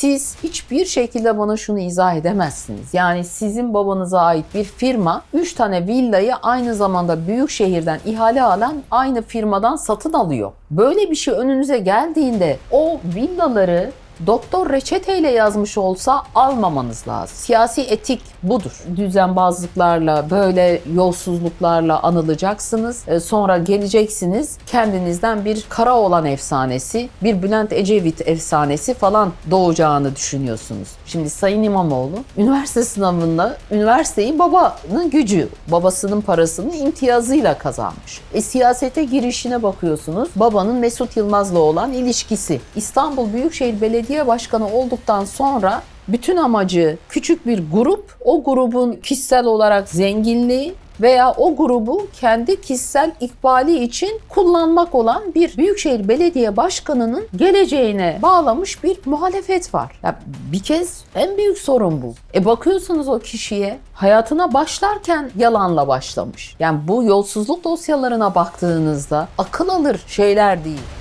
siz hiçbir şekilde bana şunu izah edemezsiniz. Yani sizin babanıza ait bir firma 3 tane villayı aynı zamanda büyük şehirden ihale alan aynı firmadan satın alıyor. Böyle bir şey önünüze geldiğinde o villaları doktor reçeteyle yazmış olsa almamanız lazım. Siyasi etik budur. Düzenbazlıklarla, böyle yolsuzluklarla anılacaksınız. E, Sonra geleceksiniz kendinizden bir kara olan efsanesi, bir Bülent Ecevit efsanesi falan doğacağını düşünüyorsunuz. Şimdi Sayın İmamoğlu üniversite sınavında üniversiteyi babanın gücü, babasının parasını imtiyazıyla kazanmış. E siyasete girişine bakıyorsunuz. Babanın Mesut Yılmaz'la olan ilişkisi. İstanbul Büyükşehir Belediye Başkanı olduktan sonra bütün amacı küçük bir grup, o grubun kişisel olarak zenginliği veya o grubu kendi kişisel ikbali için kullanmak olan bir Büyükşehir Belediye Başkanı'nın geleceğine bağlamış bir muhalefet var. Ya bir kez en büyük sorun bu. E bakıyorsunuz o kişiye hayatına başlarken yalanla başlamış. Yani bu yolsuzluk dosyalarına baktığınızda akıl alır şeyler değil.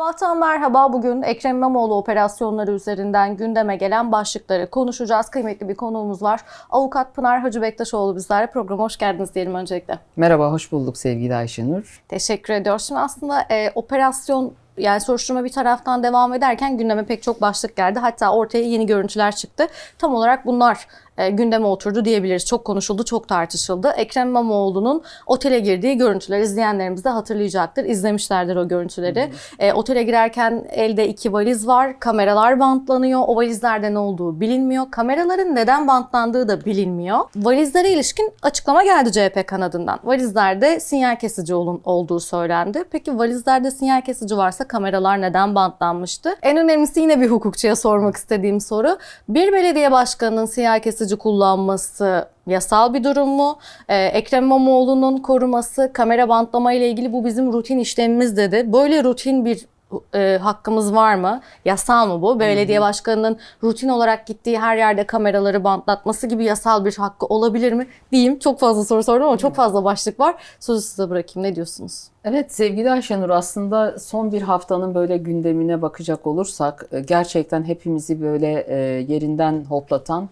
Sabahtan merhaba. Bugün Ekrem İmamoğlu operasyonları üzerinden gündeme gelen başlıkları konuşacağız. Kıymetli bir konuğumuz var. Avukat Pınar Hacı Bektaşoğlu bizlerle. Programa hoş geldiniz diyelim öncelikle. Merhaba, hoş bulduk sevgili Ayşenur. Teşekkür ediyoruz. Şimdi aslında e, operasyon yani soruşturma bir taraftan devam ederken gündeme pek çok başlık geldi. Hatta ortaya yeni görüntüler çıktı. Tam olarak bunlar e, gündeme oturdu diyebiliriz. Çok konuşuldu, çok tartışıldı. Ekrem İmamoğlu'nun otele girdiği görüntüler izleyenlerimiz de hatırlayacaktır. İzlemişlerdir o görüntüleri. E, otele girerken elde iki valiz var. Kameralar bantlanıyor. O valizlerde ne olduğu bilinmiyor. Kameraların neden bantlandığı da bilinmiyor. Valizlere ilişkin açıklama geldi CHP kanadından. Valizlerde sinyal kesici olun, olduğu söylendi. Peki valizlerde sinyal kesici varsa kameralar neden bantlanmıştı? En önemlisi yine bir hukukçuya sormak istediğim soru. Bir belediye başkanının sinyal kesici kullanması yasal bir durum mu? Ee, Ekrem İmamoğlu'nun koruması, kamera bantlama ile ilgili bu bizim rutin işlemimiz dedi. Böyle rutin bir e, hakkımız var mı? Yasal mı bu? Belediye başkanının rutin olarak gittiği her yerde kameraları bantlatması gibi yasal bir hakkı olabilir mi? Diyeyim. Çok fazla soru sordum ama çok fazla başlık var. Sözü size bırakayım. Ne diyorsunuz? Evet sevgili Ayşenur aslında son bir haftanın böyle gündemine bakacak olursak e, gerçekten hepimizi böyle e, yerinden hoplatan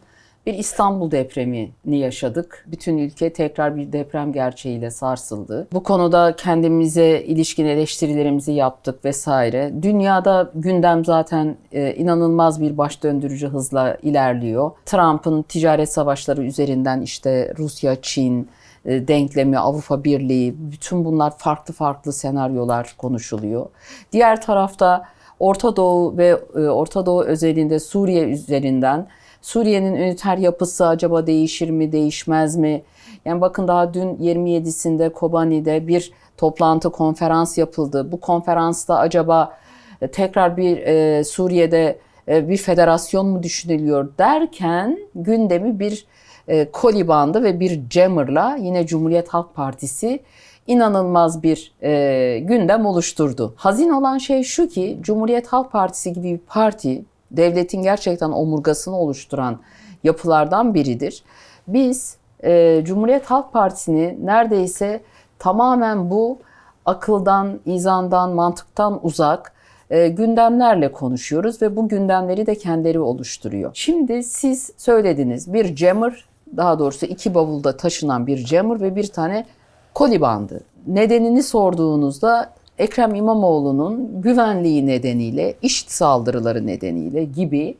bir İstanbul depremini yaşadık. Bütün ülke tekrar bir deprem gerçeğiyle sarsıldı. Bu konuda kendimize ilişkin eleştirilerimizi yaptık vesaire. Dünyada gündem zaten e, inanılmaz bir baş döndürücü hızla ilerliyor. Trump'ın ticaret savaşları üzerinden işte Rusya, Çin, e, denklemi, Avrupa Birliği, bütün bunlar farklı farklı senaryolar konuşuluyor. Diğer tarafta Orta Doğu ve e, Orta Doğu özelinde Suriye üzerinden Suriye'nin üniter yapısı acaba değişir mi, değişmez mi? Yani bakın daha dün 27'sinde Kobani'de bir toplantı, konferans yapıldı. Bu konferansta acaba e, tekrar bir e, Suriye'de e, bir federasyon mu düşünülüyor derken gündemi bir e, koli bandı ve bir jammer'la yine Cumhuriyet Halk Partisi inanılmaz bir e, gündem oluşturdu. Hazin olan şey şu ki Cumhuriyet Halk Partisi gibi bir parti devletin gerçekten omurgasını oluşturan yapılardan biridir. Biz e, Cumhuriyet Halk Partisi'ni neredeyse tamamen bu akıldan, izandan, mantıktan uzak e, gündemlerle konuşuyoruz ve bu gündemleri de kendileri oluşturuyor. Şimdi siz söylediniz bir jammer, daha doğrusu iki bavulda taşınan bir jammer ve bir tane koli bandı. Nedenini sorduğunuzda Ekrem İmamoğlu'nun güvenliği nedeniyle, iş saldırıları nedeniyle gibi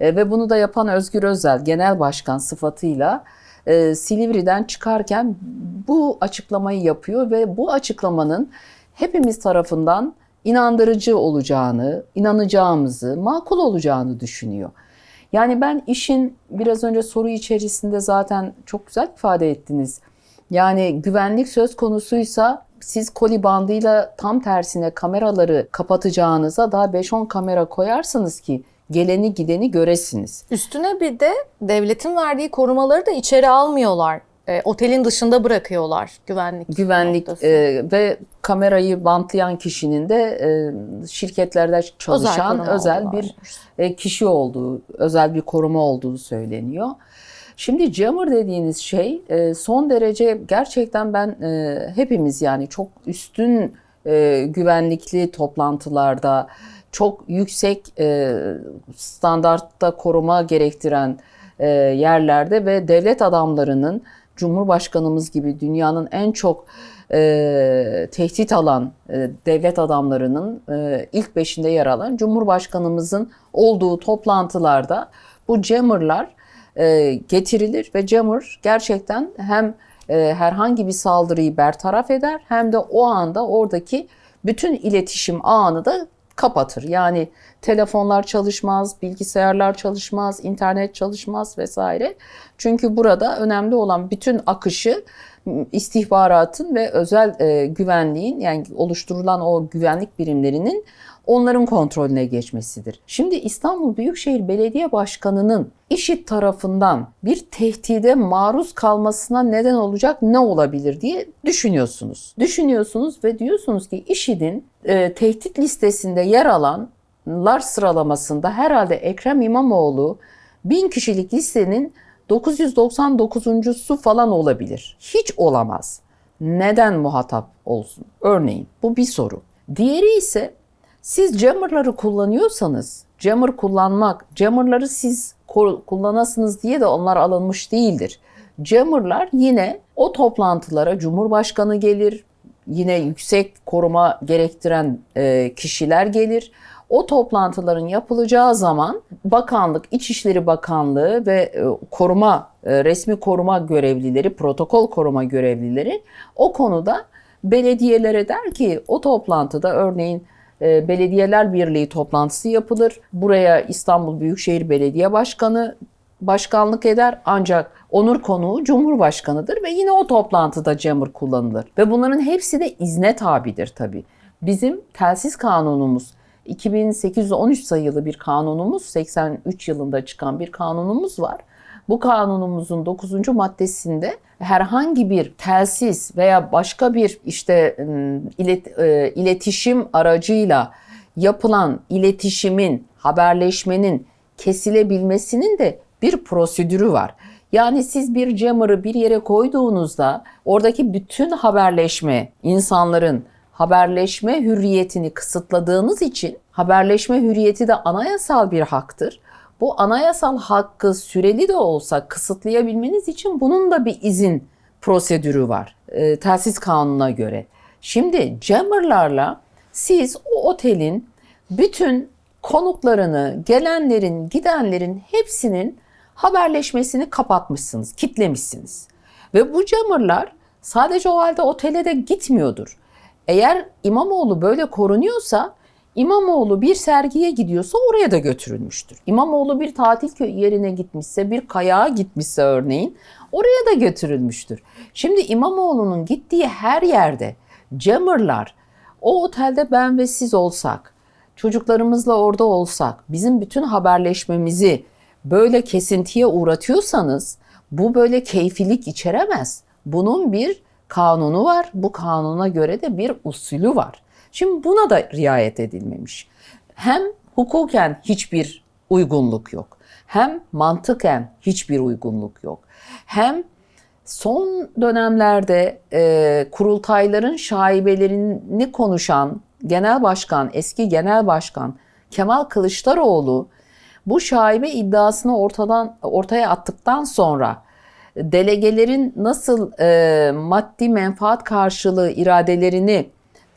e, ve bunu da yapan Özgür Özel genel başkan sıfatıyla e, Silivri'den çıkarken bu açıklamayı yapıyor ve bu açıklamanın hepimiz tarafından inandırıcı olacağını, inanacağımızı, makul olacağını düşünüyor. Yani ben işin biraz önce soru içerisinde zaten çok güzel ifade ettiniz. Yani güvenlik söz konusuysa siz koli bandıyla tam tersine kameraları kapatacağınıza daha 5-10 kamera koyarsınız ki geleni gideni göresiniz. Üstüne bir de devletin verdiği korumaları da içeri almıyorlar. E, otelin dışında bırakıyorlar güvenlik. Güvenlik noktası. e, ve kamerayı bantlayan kişinin de e, şirketlerde çalışan özel, olduğu bir e, kişi olduğu, özel bir koruma olduğu söyleniyor. Şimdi jammer dediğiniz şey e, son derece gerçekten ben e, hepimiz yani çok üstün e, güvenlikli toplantılarda çok yüksek standartta koruma gerektiren yerlerde ve devlet adamlarının Cumhurbaşkanımız gibi dünyanın en çok e, tehdit alan e, devlet adamlarının e, ilk beşinde yer alan Cumhurbaşkanımızın olduğu toplantılarda bu jammerlar e, getirilir ve jammer gerçekten hem e, herhangi bir saldırıyı bertaraf eder hem de o anda oradaki bütün iletişim ağını da kapatır. Yani telefonlar çalışmaz, bilgisayarlar çalışmaz, internet çalışmaz vesaire. Çünkü burada önemli olan bütün akışı istihbaratın ve özel e, güvenliğin yani oluşturulan o güvenlik birimlerinin onların kontrolüne geçmesidir. Şimdi İstanbul Büyükşehir Belediye Başkanı'nın IŞİD tarafından bir tehdide maruz kalmasına neden olacak ne olabilir diye düşünüyorsunuz. Düşünüyorsunuz ve diyorsunuz ki IŞİD'in e, tehdit listesinde yer alanlar sıralamasında herhalde Ekrem İmamoğlu bin kişilik listenin 999'uncusu falan olabilir. Hiç olamaz. Neden muhatap olsun? Örneğin bu bir soru. Diğeri ise siz jammerları kullanıyorsanız, jammer kullanmak, jammerları siz kullanasınız diye de onlar alınmış değildir. Jammerlar yine o toplantılara Cumhurbaşkanı gelir, yine yüksek koruma gerektiren e, kişiler gelir. O toplantıların yapılacağı zaman bakanlık, İçişleri Bakanlığı ve e, koruma, e, resmi koruma görevlileri, protokol koruma görevlileri o konuda belediyelere der ki o toplantıda örneğin Belediyeler Birliği toplantısı yapılır. Buraya İstanbul Büyükşehir Belediye Başkanı başkanlık eder ancak onur konuğu Cumhurbaşkanıdır ve yine o toplantıda jammer kullanılır. Ve bunların hepsi de izne tabidir tabii. Bizim telsiz kanunumuz 2813 sayılı bir kanunumuz 83 yılında çıkan bir kanunumuz var. Bu kanunumuzun 9. maddesinde herhangi bir telsiz veya başka bir işte ilet, iletişim aracıyla yapılan iletişimin, haberleşmenin kesilebilmesinin de bir prosedürü var. Yani siz bir jammer'ı bir yere koyduğunuzda oradaki bütün haberleşme, insanların haberleşme hürriyetini kısıtladığınız için haberleşme hürriyeti de anayasal bir haktır. Bu anayasal hakkı süreli de olsa kısıtlayabilmeniz için bunun da bir izin prosedürü var. E, telsiz kanununa göre. Şimdi jammerlarla siz o otelin bütün konuklarını, gelenlerin, gidenlerin hepsinin haberleşmesini kapatmışsınız, kitlemişsiniz. Ve bu jammerlar sadece o halde otele de gitmiyordur. Eğer İmamoğlu böyle korunuyorsa İmamoğlu bir sergiye gidiyorsa oraya da götürülmüştür. İmamoğlu bir tatil kö- yerine gitmişse, bir kayağa gitmişse örneğin oraya da götürülmüştür. Şimdi İmamoğlu'nun gittiği her yerde jammerlar o otelde ben ve siz olsak, çocuklarımızla orada olsak, bizim bütün haberleşmemizi böyle kesintiye uğratıyorsanız bu böyle keyfilik içeremez. Bunun bir kanunu var. Bu kanuna göre de bir usulü var. Şimdi buna da riayet edilmemiş. Hem hukuken hiçbir uygunluk yok. Hem mantıken hiçbir uygunluk yok. Hem son dönemlerde e, kurultayların şaibelerini konuşan genel başkan, eski genel başkan Kemal Kılıçdaroğlu bu şaibe iddiasını ortadan ortaya attıktan sonra delegelerin nasıl e, maddi menfaat karşılığı iradelerini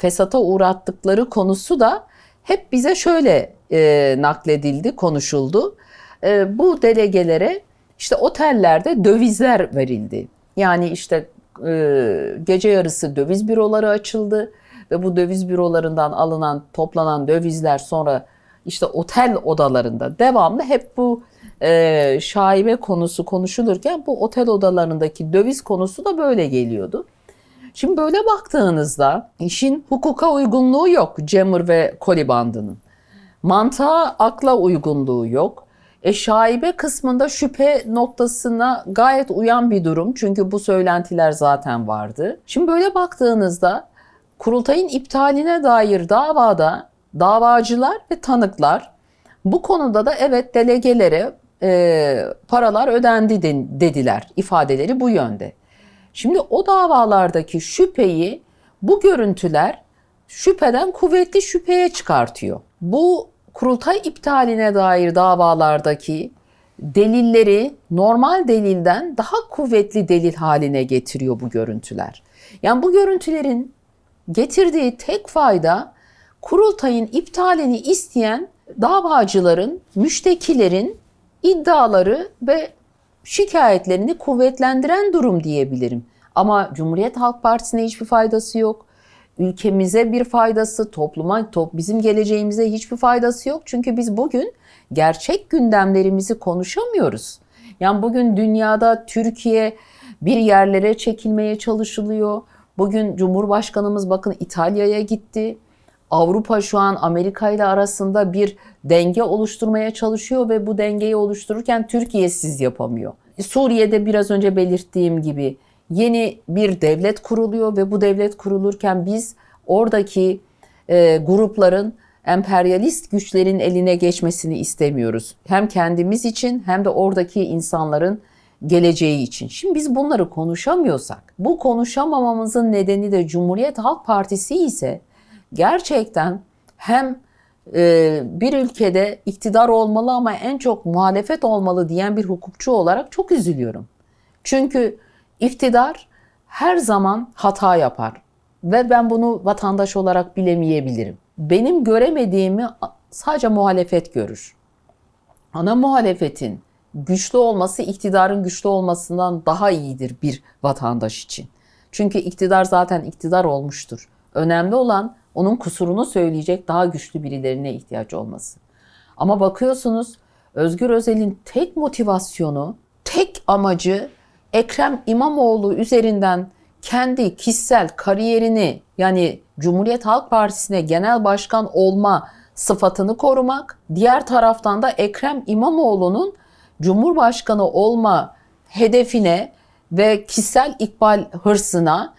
fesata uğrattıkları konusu da hep bize şöyle e, nakledildi, konuşuldu. E, bu delegelere işte otellerde dövizler verildi. Yani işte e, gece yarısı döviz büroları açıldı ve bu döviz bürolarından alınan, toplanan dövizler sonra işte otel odalarında devamlı hep bu e, şaibe konusu konuşulurken bu otel odalarındaki döviz konusu da böyle geliyordu. Şimdi böyle baktığınızda işin hukuka uygunluğu yok Cemur ve Koli bandının. Mantığa, akla uygunluğu yok. E şaibe kısmında şüphe noktasına gayet uyan bir durum. Çünkü bu söylentiler zaten vardı. Şimdi böyle baktığınızda kurultayın iptaline dair davada davacılar ve tanıklar bu konuda da evet delegelere e, paralar ödendi de- dediler. İfadeleri bu yönde. Şimdi o davalardaki şüpheyi bu görüntüler şüpheden kuvvetli şüpheye çıkartıyor. Bu kurultay iptaline dair davalardaki delilleri normal delilden daha kuvvetli delil haline getiriyor bu görüntüler. Yani bu görüntülerin getirdiği tek fayda kurultayın iptalini isteyen davacıların, müştekilerin iddiaları ve şikayetlerini kuvvetlendiren durum diyebilirim. Ama Cumhuriyet Halk Partisi'ne hiçbir faydası yok. Ülkemize bir faydası, topluma, top, bizim geleceğimize hiçbir faydası yok. Çünkü biz bugün gerçek gündemlerimizi konuşamıyoruz. Yani bugün dünyada Türkiye bir yerlere çekilmeye çalışılıyor. Bugün Cumhurbaşkanımız bakın İtalya'ya gitti. Avrupa şu an Amerika ile arasında bir denge oluşturmaya çalışıyor ve bu dengeyi oluştururken Türkiye siz yapamıyor. Suriye'de biraz önce belirttiğim gibi yeni bir devlet kuruluyor ve bu devlet kurulurken biz oradaki e, grupların emperyalist güçlerin eline geçmesini istemiyoruz. Hem kendimiz için hem de oradaki insanların geleceği için. Şimdi biz bunları konuşamıyorsak, bu konuşamamamızın nedeni de Cumhuriyet Halk Partisi ise gerçekten hem bir ülkede iktidar olmalı ama en çok muhalefet olmalı diyen bir hukukçu olarak çok üzülüyorum. Çünkü iktidar her zaman hata yapar ve ben bunu vatandaş olarak bilemeyebilirim. Benim göremediğimi sadece muhalefet görür. Ana muhalefetin güçlü olması iktidarın güçlü olmasından daha iyidir bir vatandaş için. Çünkü iktidar zaten iktidar olmuştur. Önemli olan onun kusurunu söyleyecek daha güçlü birilerine ihtiyaç olması. Ama bakıyorsunuz Özgür Özel'in tek motivasyonu, tek amacı Ekrem İmamoğlu üzerinden kendi kişisel kariyerini yani Cumhuriyet Halk Partisi'ne genel başkan olma sıfatını korumak. Diğer taraftan da Ekrem İmamoğlu'nun Cumhurbaşkanı olma hedefine ve kişisel ikbal hırsına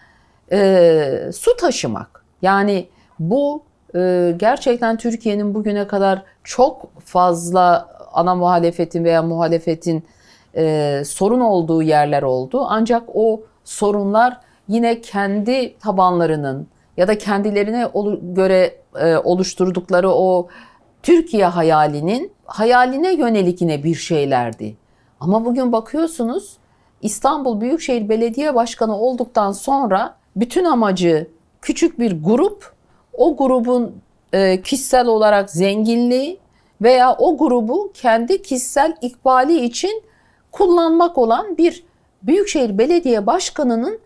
e, su taşımak. Yani bu e, gerçekten Türkiye'nin bugüne kadar çok fazla ana muhalefetin veya muhalefetin e, sorun olduğu yerler oldu. Ancak o sorunlar yine kendi tabanlarının ya da kendilerine göre e, oluşturdukları o Türkiye hayalinin hayaline yönelik yine bir şeylerdi. Ama bugün bakıyorsunuz İstanbul Büyükşehir Belediye Başkanı olduktan sonra bütün amacı küçük bir grup, o grubun e, kişisel olarak zenginliği veya o grubu kendi kişisel ikbali için kullanmak olan bir Büyükşehir Belediye Başkanı'nın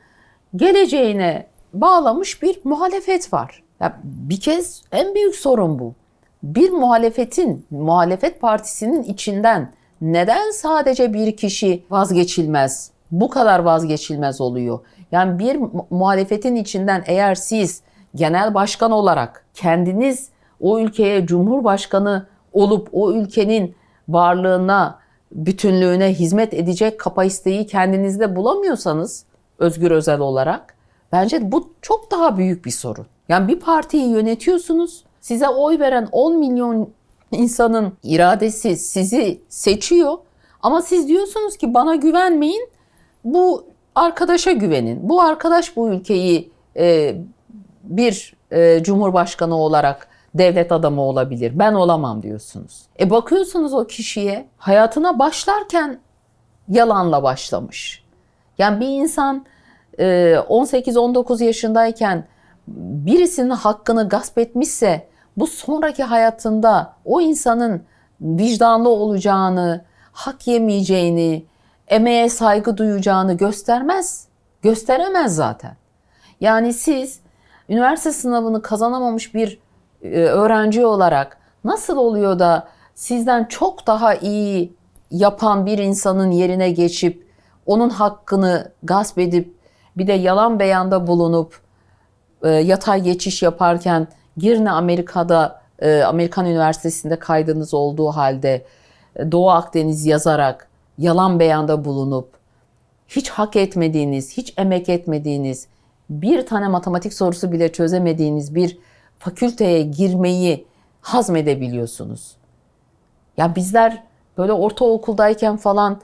geleceğine bağlamış bir muhalefet var. Ya bir kez en büyük sorun bu. Bir muhalefetin, muhalefet partisinin içinden neden sadece bir kişi vazgeçilmez? Bu kadar vazgeçilmez oluyor. Yani bir muhalefetin içinden eğer siz genel başkan olarak kendiniz o ülkeye cumhurbaşkanı olup o ülkenin varlığına, bütünlüğüne hizmet edecek kapasiteyi kendinizde bulamıyorsanız Özgür Özel olarak bence bu çok daha büyük bir sorun. Yani bir partiyi yönetiyorsunuz. Size oy veren 10 milyon insanın iradesi sizi seçiyor. Ama siz diyorsunuz ki bana güvenmeyin. Bu arkadaşa güvenin. Bu arkadaş bu ülkeyi e, bir e, cumhurbaşkanı olarak devlet adamı olabilir. Ben olamam diyorsunuz. E bakıyorsunuz o kişiye hayatına başlarken yalanla başlamış. Yani bir insan 18-19 yaşındayken birisinin hakkını gasp etmişse bu sonraki hayatında o insanın vicdanlı olacağını, hak yemeyeceğini, emeğe saygı duyacağını göstermez. Gösteremez zaten. Yani siz üniversite sınavını kazanamamış bir e, öğrenci olarak nasıl oluyor da sizden çok daha iyi yapan bir insanın yerine geçip onun hakkını gasp edip bir de yalan beyanda bulunup e, yatay geçiş yaparken Girne Amerika'da e, Amerikan Üniversitesi'nde kaydınız olduğu halde e, Doğu Akdeniz yazarak yalan beyanda bulunup hiç hak etmediğiniz, hiç emek etmediğiniz, bir tane matematik sorusu bile çözemediğiniz bir fakülteye girmeyi hazmedebiliyorsunuz. Ya bizler böyle ortaokuldayken falan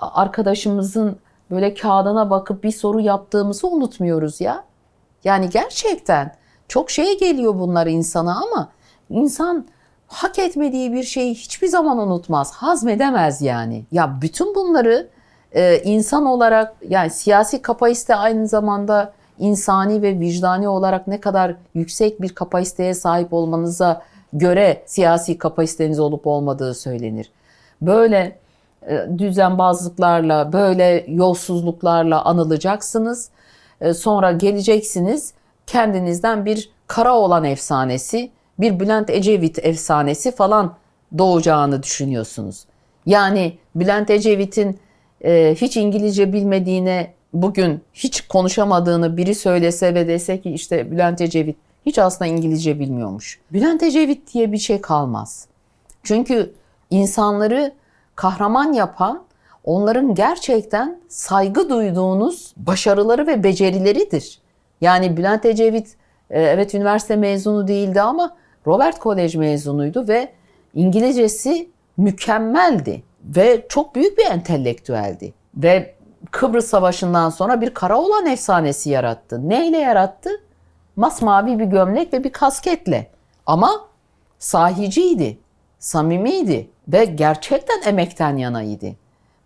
arkadaşımızın böyle kağıdına bakıp bir soru yaptığımızı unutmuyoruz ya. Yani gerçekten çok şey geliyor bunlar insana ama insan hak etmediği bir şeyi hiçbir zaman unutmaz. Hazmedemez yani. Ya bütün bunları e, insan olarak yani siyasi kapasite aynı zamanda insani ve vicdani olarak ne kadar yüksek bir kapasiteye sahip olmanıza göre siyasi kapasiteniz olup olmadığı söylenir. Böyle e, düzenbazlıklarla, böyle yolsuzluklarla anılacaksınız. E, Sonra geleceksiniz kendinizden bir kara olan efsanesi, bir Bülent Ecevit efsanesi falan doğacağını düşünüyorsunuz. Yani Bülent Ecevit'in e, hiç İngilizce bilmediğine bugün hiç konuşamadığını biri söylese ve dese ki işte Bülent Ecevit hiç aslında İngilizce bilmiyormuş. Bülent Ecevit diye bir şey kalmaz. Çünkü insanları kahraman yapan onların gerçekten saygı duyduğunuz başarıları ve becerileridir. Yani Bülent Ecevit e, evet üniversite mezunu değildi ama Robert College mezunuydu ve İngilizcesi mükemmeldi ve çok büyük bir entelektüeldi. Ve Kıbrıs Savaşı'ndan sonra bir Karaoğlan efsanesi yarattı. Neyle yarattı? Masmavi bir gömlek ve bir kasketle. Ama sahiciydi, samimiydi ve gerçekten emekten yanaydı.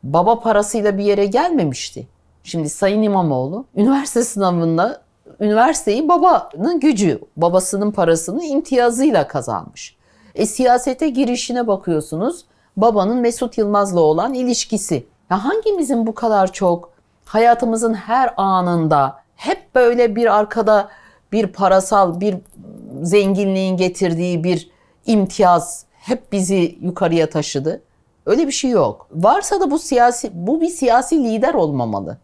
Baba parasıyla bir yere gelmemişti. Şimdi Sayın İmamoğlu üniversite sınavında üniversiteyi babanın gücü, babasının parasını imtiyazıyla kazanmış. E siyasete girişine bakıyorsunuz. Babanın Mesut Yılmaz'la olan ilişkisi. Ya hangimizin bu kadar çok hayatımızın her anında hep böyle bir arkada bir parasal bir zenginliğin getirdiği bir imtiyaz hep bizi yukarıya taşıdı. Öyle bir şey yok. Varsa da bu siyasi bu bir siyasi lider olmamalı.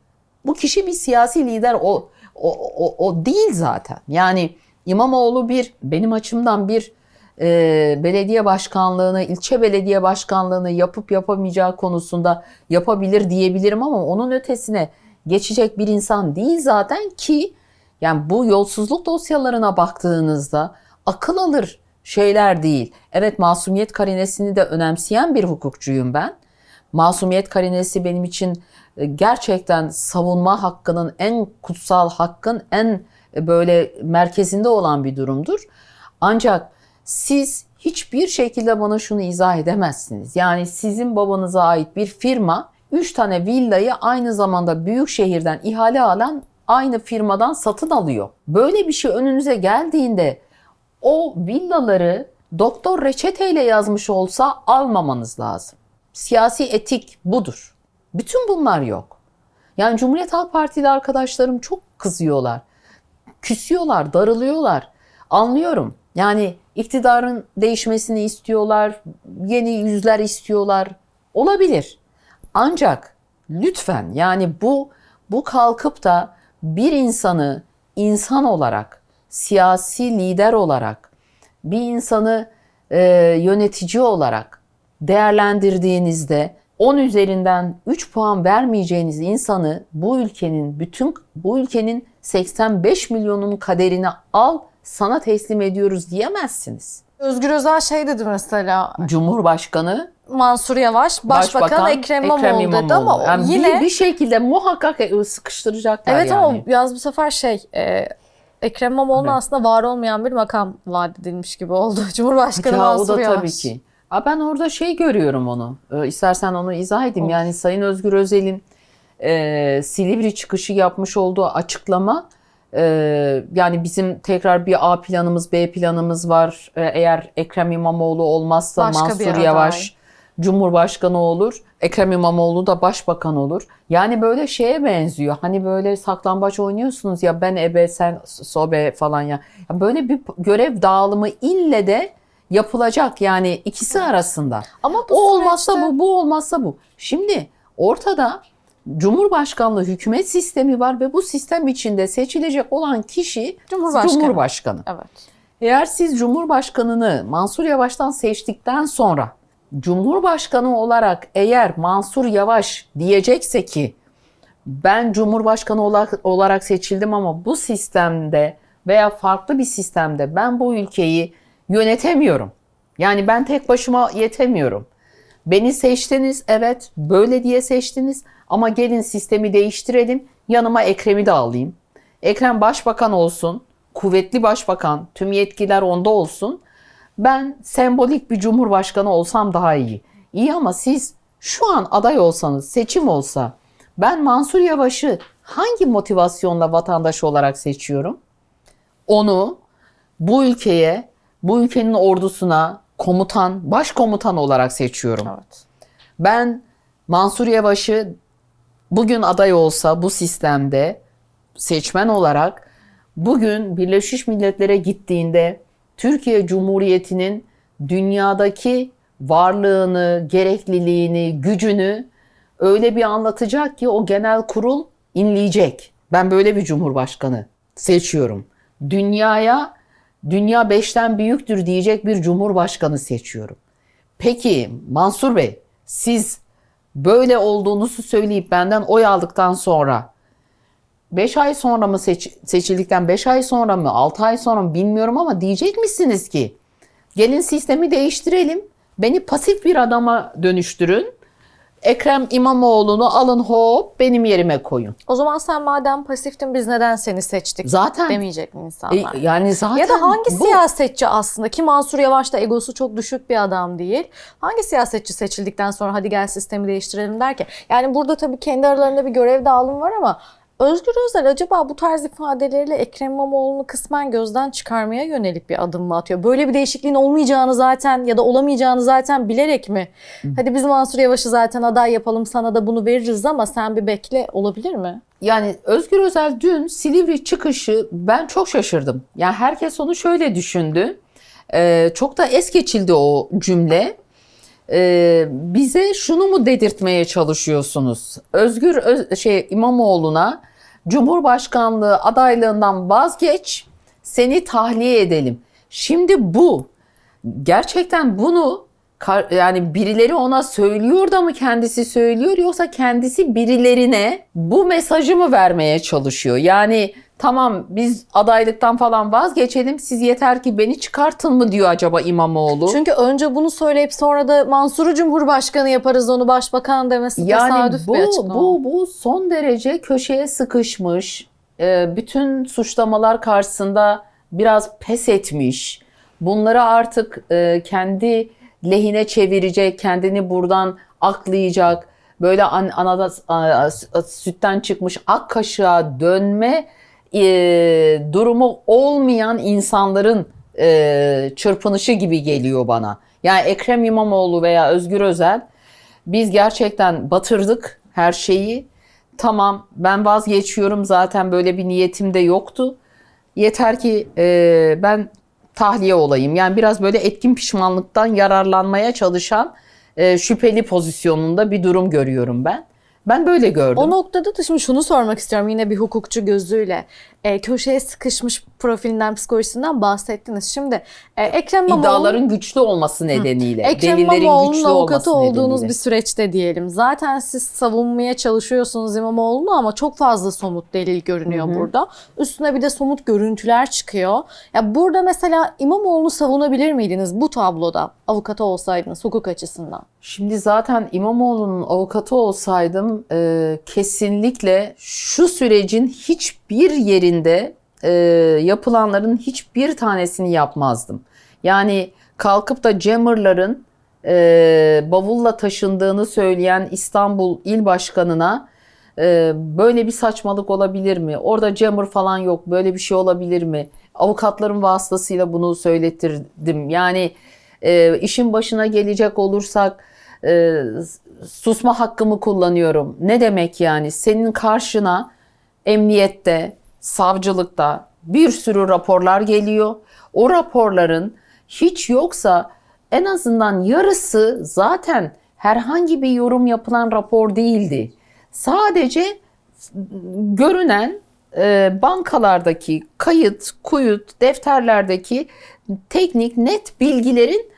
Bu kişi bir siyasi lider o o, o, o değil zaten. Yani İmamoğlu bir benim açımdan bir e, belediye başkanlığını, ilçe belediye başkanlığını yapıp yapamayacağı konusunda yapabilir diyebilirim ama onun ötesine geçecek bir insan değil zaten ki yani bu yolsuzluk dosyalarına baktığınızda akıl alır şeyler değil. Evet masumiyet karinesini de önemseyen bir hukukçuyum ben. Masumiyet karinesi benim için e, gerçekten savunma hakkının en kutsal hakkın en e, böyle merkezinde olan bir durumdur. Ancak siz hiçbir şekilde bana şunu izah edemezsiniz. Yani sizin babanıza ait bir firma 3 tane villayı aynı zamanda büyük şehirden ihale alan aynı firmadan satın alıyor. Böyle bir şey önünüze geldiğinde o villaları doktor reçeteyle yazmış olsa almamanız lazım. Siyasi etik budur. Bütün bunlar yok. Yani Cumhuriyet Halk Partili arkadaşlarım çok kızıyorlar. Küsüyorlar, darılıyorlar. Anlıyorum. Yani iktidarın değişmesini istiyorlar, yeni yüzler istiyorlar. Olabilir. Ancak lütfen yani bu bu kalkıp da bir insanı insan olarak, siyasi lider olarak, bir insanı e, yönetici olarak değerlendirdiğinizde 10 üzerinden 3 puan vermeyeceğiniz insanı bu ülkenin bütün bu ülkenin 85 milyonun kaderini al sana teslim ediyoruz diyemezsiniz. Özgür Özel şey dedi mesela Cumhurbaşkanı Mansur Yavaş, Başbakan, Ekrem İmamoğlu, dedi ama o Yani yine bir, bir şekilde muhakkak sıkıştıracaklar Evet yani. ama yaz bu sefer şey e, Ekrem İmamoğlu'na Evet. aslında var olmayan bir makam vaat edilmiş gibi oldu. Cumhurbaşkanı Ya o Mansur da Yavaş. tabii ki. Aa, ben orada şey görüyorum onu. Ee, istersen onu izah edeyim. Yani Sayın Özgür Özel'in e, Silivri çıkışı yapmış olduğu açıklama e, yani bizim tekrar bir A planımız, B planımız var. E, eğer Ekrem İmamoğlu olmazsa Başka Mansur. Yavaş Cumhurbaşkanı olur. Ekrem İmamoğlu da başbakan olur. Yani böyle şeye benziyor. Hani böyle saklambaç oynuyorsunuz ya ben ebe sen sobe falan ya. ya böyle bir görev dağılımı ille de yapılacak yani ikisi arasında. Ama bu O olmazsa süreçte- bu, bu olmazsa bu. Şimdi ortada Cumhurbaşkanlığı hükümet sistemi var ve bu sistem içinde seçilecek olan kişi Cumhurbaşkanı. Cumhurbaşkanı. Evet. Eğer siz Cumhurbaşkanını Mansur Yavaş'tan seçtikten sonra Cumhurbaşkanı olarak eğer Mansur Yavaş diyecekse ki ben Cumhurbaşkanı olarak, olarak seçildim ama bu sistemde veya farklı bir sistemde ben bu ülkeyi yönetemiyorum. Yani ben tek başıma yetemiyorum. Beni seçtiniz evet böyle diye seçtiniz ama gelin sistemi değiştirelim yanıma Ekrem'i de alayım. Ekrem başbakan olsun kuvvetli başbakan, tüm yetkiler onda olsun. Ben sembolik bir cumhurbaşkanı olsam daha iyi. İyi ama siz şu an aday olsanız, seçim olsa ben Mansur Yavaş'ı hangi motivasyonla vatandaş olarak seçiyorum? Onu bu ülkeye, bu ülkenin ordusuna komutan, başkomutan olarak seçiyorum. Evet. Ben Mansur Yavaş'ı bugün aday olsa bu sistemde seçmen olarak bugün Birleşmiş Milletler'e gittiğinde Türkiye Cumhuriyeti'nin dünyadaki varlığını, gerekliliğini, gücünü öyle bir anlatacak ki o genel kurul inleyecek. Ben böyle bir cumhurbaşkanı seçiyorum. Dünyaya dünya beşten büyüktür diyecek bir cumhurbaşkanı seçiyorum. Peki Mansur Bey siz böyle olduğunuzu söyleyip benden oy aldıktan sonra 5 ay sonra mı seç- seçildikten 5 ay sonra mı 6 ay sonra mı bilmiyorum ama diyecek misiniz ki gelin sistemi değiştirelim beni pasif bir adama dönüştürün Ekrem İmamoğlu'nu alın hop benim yerime koyun. O zaman sen madem pasiftin biz neden seni seçtik Zaten demeyecek mi e, insanlar? yani zaten ya da hangi bu- siyasetçi aslında ki Mansur Yavaş da egosu çok düşük bir adam değil. Hangi siyasetçi seçildikten sonra hadi gel sistemi değiştirelim derken. Yani burada tabii kendi aralarında bir görev dağılımı var ama Özgür Özel acaba bu tarz ifadeleriyle Ekrem İmamoğlu'nu kısmen gözden çıkarmaya yönelik bir adım mı atıyor? Böyle bir değişikliğin olmayacağını zaten ya da olamayacağını zaten bilerek mi? Hadi biz Mansur Yavaş'ı zaten aday yapalım sana da bunu veririz ama sen bir bekle olabilir mi? Yani Özgür Özel dün Silivri çıkışı ben çok şaşırdım. Yani herkes onu şöyle düşündü. Ee, çok da es geçildi o cümle. Ee, bize şunu mu dedirtmeye çalışıyorsunuz? Özgür Öz- şey İmamoğlu'na Cumhurbaşkanlığı adaylığından vazgeç, seni tahliye edelim. Şimdi bu gerçekten bunu yani birileri ona söylüyor da mı kendisi söylüyor yoksa kendisi birilerine bu mesajı mı vermeye çalışıyor? Yani tamam biz adaylıktan falan vazgeçelim siz yeter ki beni çıkartın mı diyor acaba İmamoğlu? Çünkü önce bunu söyleyip sonra da Mansur'u Cumhurbaşkanı yaparız onu başbakan demesi Yani tesadüf bu, bir açıklama. bu, bu son derece köşeye sıkışmış, e, bütün suçlamalar karşısında biraz pes etmiş, bunları artık e, kendi lehine çevirecek, kendini buradan aklayacak, böyle an, anada a- sütten çıkmış ak kaşığa dönme e, durumu olmayan insanların e, çırpınışı gibi geliyor bana. Yani Ekrem İmamoğlu veya Özgür Özel biz gerçekten batırdık her şeyi. Tamam ben vazgeçiyorum zaten böyle bir niyetim de yoktu. Yeter ki e, ben tahliye olayım. Yani biraz böyle etkin pişmanlıktan yararlanmaya çalışan e, şüpheli pozisyonunda bir durum görüyorum ben. Ben böyle gördüm. O noktada da şimdi şunu sormak istiyorum yine bir hukukçu gözüyle. E, köşeye sıkışmış profilinden, psikolojisinden bahsettiniz. Şimdi e, Ekrem İmamoğlu... İddiaların güçlü olması nedeniyle, Ekrem delillerin güçlü avukatı olması olduğunuz nedeniyle. bir süreçte diyelim. Zaten siz savunmaya çalışıyorsunuz İmamoğlu'nu ama çok fazla somut delil görünüyor burada. Üstüne bir de somut görüntüler çıkıyor. Ya burada mesela İmamoğlu'nu savunabilir miydiniz bu tabloda avukatı olsaydınız hukuk açısından? Şimdi zaten İmamoğlu'nun avukatı olsaydım e, kesinlikle şu sürecin hiçbir yerinde e, yapılanların hiçbir tanesini yapmazdım. Yani kalkıp da Cemmer'ların e, bavulla taşındığını söyleyen İstanbul İl Başkanı'na e, böyle bir saçmalık olabilir mi? Orada Cemmer falan yok böyle bir şey olabilir mi? Avukatların vasıtasıyla bunu söyletirdim. Yani e, işin başına gelecek olursak e, susma hakkımı kullanıyorum. Ne demek yani? Senin karşına emniyette, savcılıkta bir sürü raporlar geliyor. O raporların hiç yoksa en azından yarısı zaten herhangi bir yorum yapılan rapor değildi. Sadece görünen e, bankalardaki kayıt, kuyut, defterlerdeki teknik net bilgilerin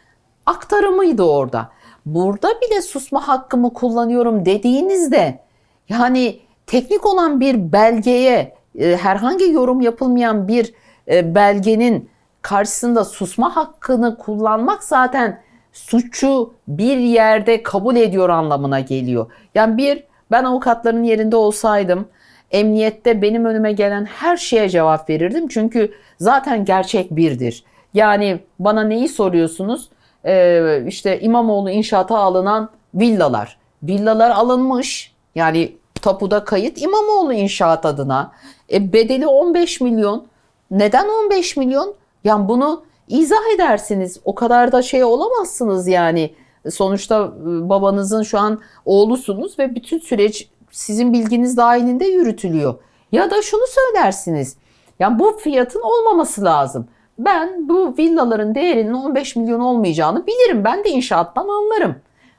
aktarımıydı orada. Burada bile susma hakkımı kullanıyorum dediğinizde yani teknik olan bir belgeye e, herhangi yorum yapılmayan bir e, belgenin karşısında susma hakkını kullanmak zaten suçu bir yerde kabul ediyor anlamına geliyor. Yani bir ben avukatların yerinde olsaydım emniyette benim önüme gelen her şeye cevap verirdim. Çünkü zaten gerçek birdir. Yani bana neyi soruyorsunuz? Ee, işte İmamoğlu inşaata alınan villalar. Villalar alınmış. Yani tapuda kayıt İmamoğlu inşaat adına. E, bedeli 15 milyon. Neden 15 milyon? Yani bunu izah edersiniz. O kadar da şey olamazsınız yani. Sonuçta e, babanızın şu an oğlusunuz ve bütün süreç sizin bilginiz dahilinde yürütülüyor. Ya da şunu söylersiniz. Yani bu fiyatın olmaması lazım. Ben bu villaların değerinin 15 milyon olmayacağını bilirim. Ben de inşaattan anlarım.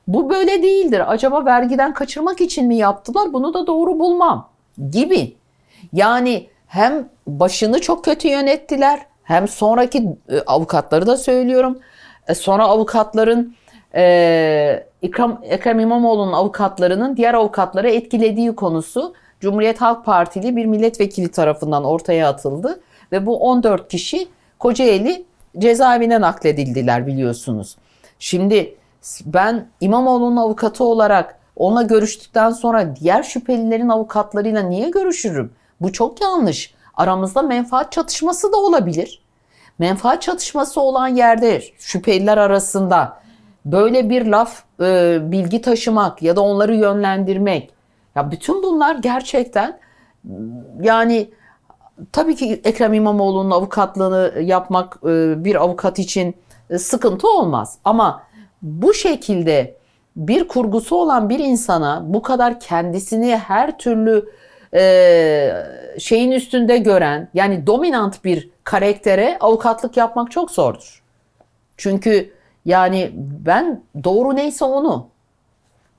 Bu böyle değildir. Acaba vergiden kaçırmak için mi yaptılar? Bunu da doğru bulmam gibi. Yani hem başını çok kötü yönettiler hem sonraki e, avukatları da söylüyorum. E, sonra avukatların e, İkram, Ekrem İmamoğlu'nun avukatlarının diğer avukatları etkilediği konusu Cumhuriyet Halk Partili bir milletvekili tarafından ortaya atıldı. Ve bu 14 kişi Kocaeli cezaevine nakledildiler biliyorsunuz. Şimdi ben İmamoğlu'nun avukatı olarak onunla görüştükten sonra diğer şüphelilerin avukatlarıyla niye görüşürüm? Bu çok yanlış. Aramızda menfaat çatışması da olabilir. Menfaat çatışması olan yerde şüpheliler arasında böyle bir laf, e, bilgi taşımak ya da onları yönlendirmek. Ya bütün bunlar gerçekten yani tabii ki Ekrem İmamoğlu'nun avukatlığını yapmak e, bir avukat için e, sıkıntı olmaz. Ama bu şekilde bir kurgusu olan bir insana bu kadar kendisini her türlü e, şeyin üstünde gören yani dominant bir karaktere avukatlık yapmak çok zordur. Çünkü yani ben doğru neyse onu.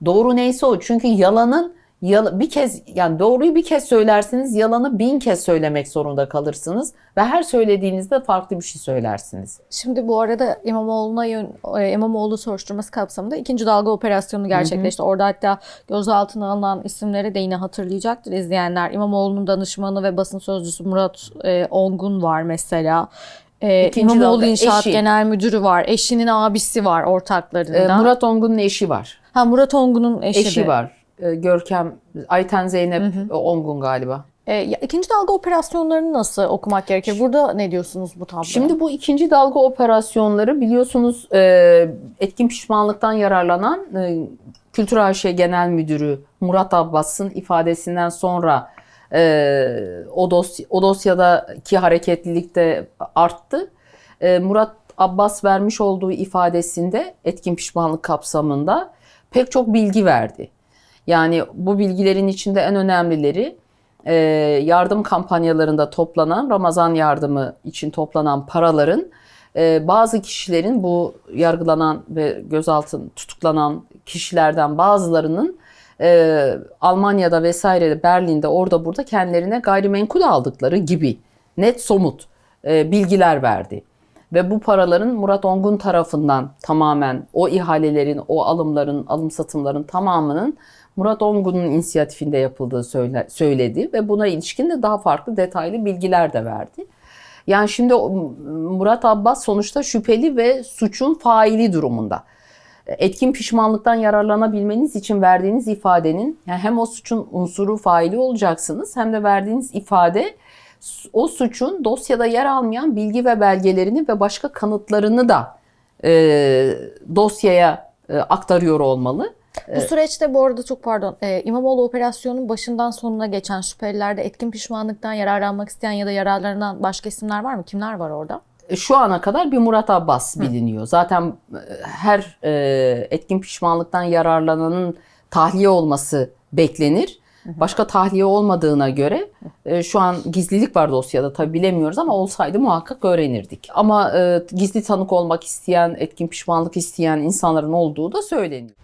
Doğru neyse o. Çünkü yalanın yala- bir kez yani doğruyu bir kez söylersiniz, yalanı bin kez söylemek zorunda kalırsınız ve her söylediğinizde farklı bir şey söylersiniz. Şimdi bu arada İmamoğlu'na yön, e, İmamoğlu soruşturması kapsamında ikinci dalga operasyonu gerçekleşti. Orada hatta gözaltına alınan isimleri de yine hatırlayacaktır izleyenler. İmamoğlu'nun danışmanı ve basın sözcüsü Murat e, Ongun var mesela. E, İkinci İmamoğlu İnşaat eşi. Genel Müdürü var. Eşinin abisi var ortaklarından. Murat Ongun'un eşi var. ha, Murat Ongun'un eşi, Eşi de. var. Ee, Görkem Ayten Zeynep Ongun galiba. E, ikinci dalga operasyonlarını nasıl okumak gerekir? Burada ne diyorsunuz bu tabloya? Şimdi bu ikinci dalga operasyonları biliyorsunuz e, etkin pişmanlıktan yararlanan e, Kültür AŞ Genel Müdürü Murat Abbas'ın ifadesinden sonra e, o, dosy o dosyadaki hareketlilik de arttı. E, Murat Abbas vermiş olduğu ifadesinde etkin pişmanlık kapsamında pek çok bilgi verdi. Yani bu bilgilerin içinde en önemlileri e, yardım kampanyalarında toplanan Ramazan yardımı için toplanan paraların e, bazı kişilerin bu yargılanan ve gözaltı tutuklanan kişilerden bazılarının e, Almanya'da vesaire Berlin'de orada burada kendilerine gayrimenkul aldıkları gibi net somut e, bilgiler verdi. Ve bu paraların Murat Ongun tarafından tamamen o ihalelerin, o alımların, alım satımların tamamının Murat Ongun'un inisiyatifinde yapıldığı söyle- söyledi ve buna ilişkin de daha farklı detaylı bilgiler de verdi. Yani şimdi Murat Abbas sonuçta şüpheli ve suçun faili durumunda. Etkin pişmanlıktan yararlanabilmeniz için verdiğiniz ifadenin yani hem o suçun unsuru faili olacaksınız hem de verdiğiniz ifade o suçun dosyada yer almayan bilgi ve belgelerini ve başka kanıtlarını da e, dosyaya e, aktarıyor olmalı. Bu süreçte bu arada çok pardon e, İmamoğlu operasyonunun başından sonuna geçen şüphelilerde etkin pişmanlıktan yararlanmak isteyen ya da yararlanan başka isimler var mı? Kimler var orada? E, Şu ana kadar bir Murat Abbas biliniyor. Zaten e, her e, etkin pişmanlıktan yararlananın tahliye olması beklenir. Başka tahliye olmadığına göre e, şu an gizlilik var dosyada tabi bilemiyoruz ama olsaydı muhakkak öğrenirdik. Ama e, gizli tanık olmak isteyen, etkin pişmanlık isteyen insanların olduğu da söyleniyor.